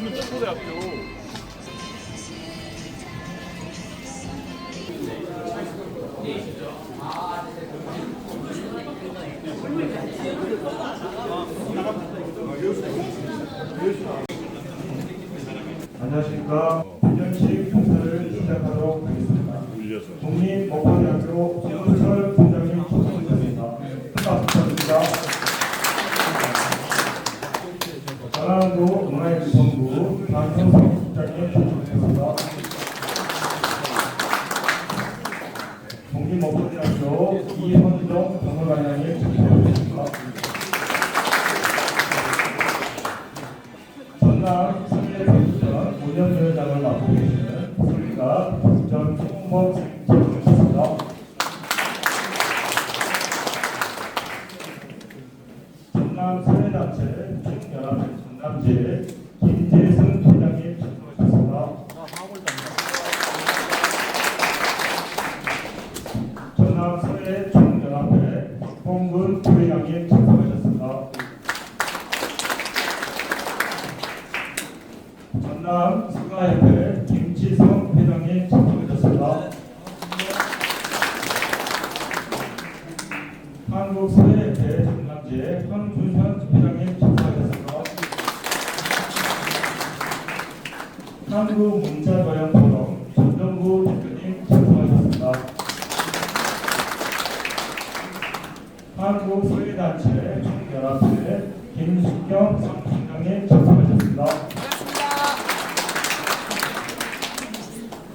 국민축구대학교 안녕하십니까. 비전식 행사를 시작하도록 하겠습니다. 국립목포대학교 김은철 부장님 초청입니다. 부탁드립니다. 전라도 문화예술본 부 박형성 부장님 초청입니다. 국립목포대학교 이현종 박물관장님 초청입니다. 전남 성례대전 운영위원장을 맡고 계시는 서울가 전 총무법 선생님이셨습니다. 전남 성례단체 총연합회 전남지회 김재승 회장님 참석하셨습니다. 전남 성례 총연합회 박봉근 부회장님 참석하셨습니다. 전남 수가협회 김치성 회장님 참석하셨습니다. 한국서예협회 전남지회 황준현 회장님 참석하셨습니다. 한국 문자도양포럼 전정구 대표님 참석하셨습니다. 한국서예단체 총연합회 김숙경 상팀장님 참석하셨습니다.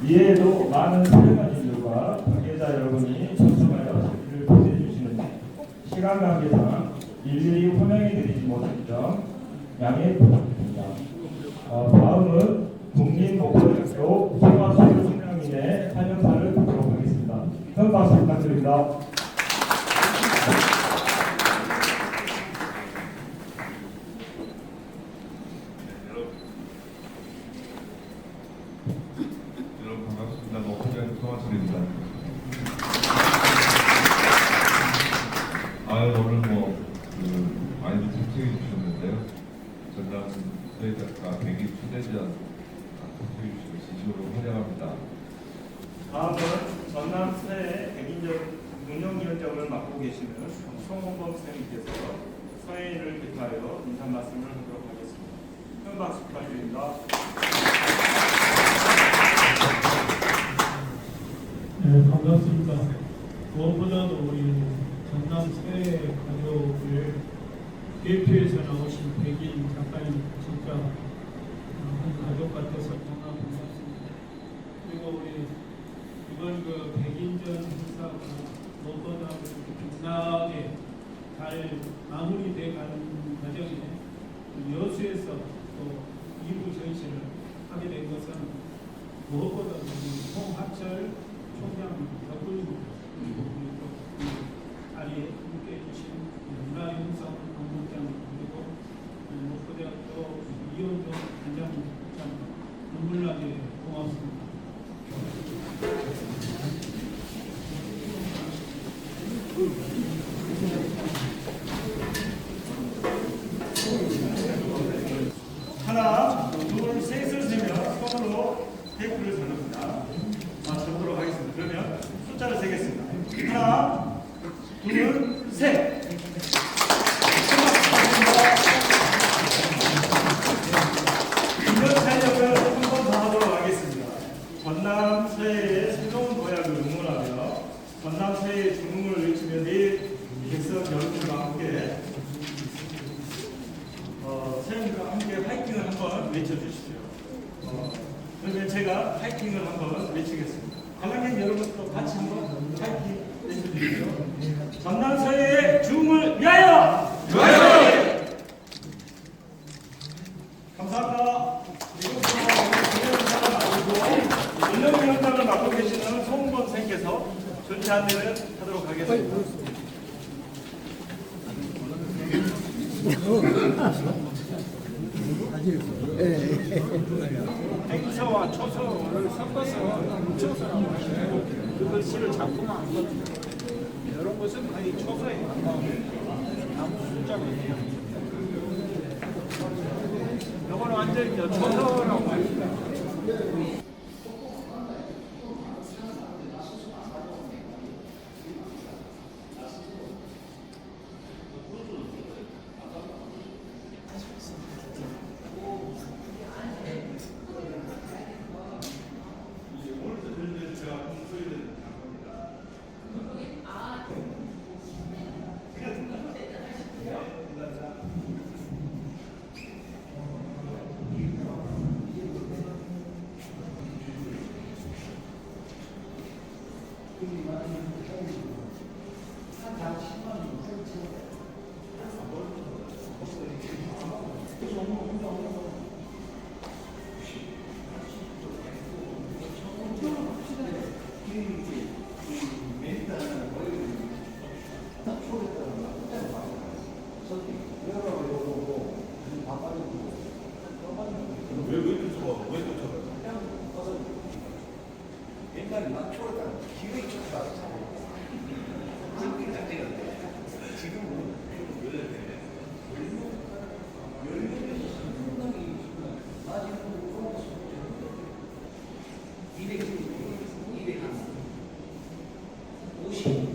이에도 많은 사회관님들과 관계자 여러분이 참석하여 자리를 보내주시는 시간 관계상 일일이 호명해드리지 못한 점 양해 부탁드립니다. 어, 다음은 국립목포대학교 송화수 성명인의 환영사를 듣도록 하겠습니다. 큰 박수 부탁드립니다. 여러분 반갑습니다. 목포대학교 성화철입니다. 아유 오늘 뭐그 많이들 참석해 주셨는데요. 전남 수혜작가 100일 추대전 참석해 주시고 진심으로 환영합니다. 다음은 전남 서해 백인전 운영위원장을 맡고 계시는 송홍범 선생님께서 서해를 기타하여 인사 말씀을 하도록 하겠습니다. 큰 박수 부탁드립니다. 네, 반갑습니다. 무엇보다도 우리 전남 새 가족을 대표해서 나오신 백인 작가님 진짜 어, 한 가족 같아서 정말 반갑습니다. 그리고 우리 이번 그 백인전 행사가 무엇보다 빛나게 잘 마무리돼 가는 과정에 여수에서 또 2부 전시를 하게 된 것은 무엇보다 홍하철 총장 덕분입니다. 또이 자리에 함께 해 주신 문화융성 본부장 그리고 목포대학교 이현종 단장님 참 눈물나게 고맙습니다. 하나, 둘, 셋을 세면 손으로 테이프를 세릅니다. 맞춰보도록 하겠습니다. 그러면 숫자를 세겠습니다. 하나, 둘, 셋. 이번 촬영을 한 번 더 하도록 하겠습니다. 서해의 새로운 도약을 응원하며 전남 서해의 중흥을 외치며 내일 백성 여러분과 함께 어, 세영과 함께 화이팅을 한번 외쳐주십시오. 어, 그러면 제가 화이팅을 한번 외치겠습니다. 관람객 여러분도 같이 한번 화이팅 외쳐주십시오. 전남 서해의 중을 위하여! 위하여! 감사합니다. 이곳으로 운영위원장을 맡고 계시는 송건 선생께서 전체 안내를 하도록 하겠습니다. 행서와 초서를 섞어서 뭉쳐서 그 글씨를 작품화 한 겁니다. 이런 것은 거의 초서에 가까운 나무 숫자거든요. 요거는 한 완전히 초서라고 합니다. 옛날에 나 초월단 기가 있었다. 지 o.